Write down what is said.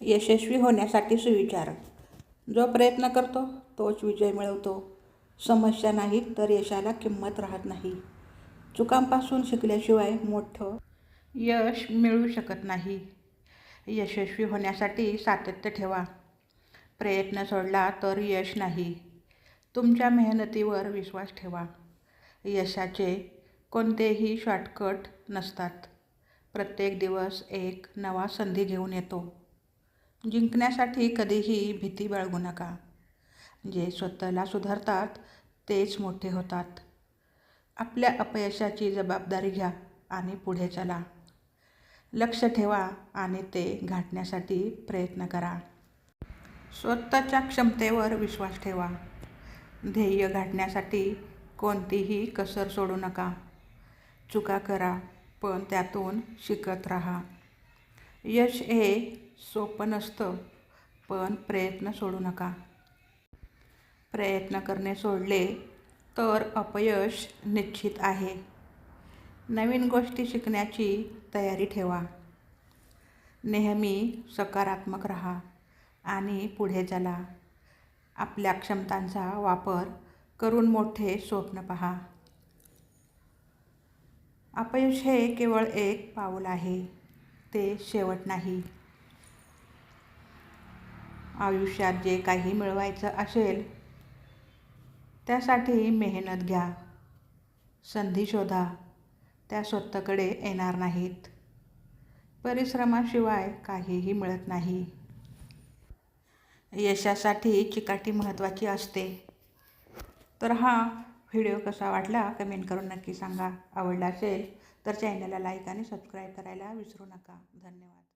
यशस्वी होण्यासाठी सुविचार. जो प्रयत्न करतो तोच विजय मिळवतो. समस्या नाही तर यशाला किंमत राहत नाही. चुकांपासून शिकल्याशिवाय मोठं यश मिळू शकत नाही. यशस्वी होण्यासाठी सातत्य ठेवा. प्रयत्न सोडला तर यश नाही. तुमच्या मेहनतीवर विश्वास ठेवा. यशाचे कोणतेही शॉर्टकट नसतात. प्रत्येक दिवस एक नवा संधी घेऊन येतो. जिंकण्यासाठी कधीही भीती बाळगू नका. जे स्वतःला सुधारतात तेच मोठे होतात. आपल्या अपयशाची जबाबदारी घ्या आणि पुढे चला. लक्ष ठेवा आणि ते गाठण्यासाठी प्रयत्न करा. स्वतःच्या क्षमतेवर विश्वास ठेवा. ध्येय गाठण्यासाठी कोणतीही कसर सोडू नका. चुका करा पण त्यातून शिकत राहा. यश हे सोपं नसतं पण प्रयत्न सोडू नका. प्रयत्न करणे सोडले तर अपयश निश्चित आहे. नवीन गोष्टी शिकण्याची तयारी ठेवा. नेहमी सकारात्मक राहा आणि पुढे चला. आपल्या क्षमतांचा वापर करून मोठे स्वप्न पहा. अपयश हे केवळ एक पाऊल आहे ते शेवट नाही. आयुष्यात जे काही मिळवायचं असेल त्यासाठी मेहनत घ्या. संधी शोधा. त्या स्वतःकडे येणार नाहीत. परिश्रमाशिवाय काहीही मिळत नाही. यशासाठी चिकाटी महत्त्वाची असते. तर हा व्हिडिओ कसा वाटला कमेंट करून नक्की सांगा. आवडला असेल तर चॅनलला लाईक आणि सबस्क्राईब करायला विसरू नका. धन्यवाद.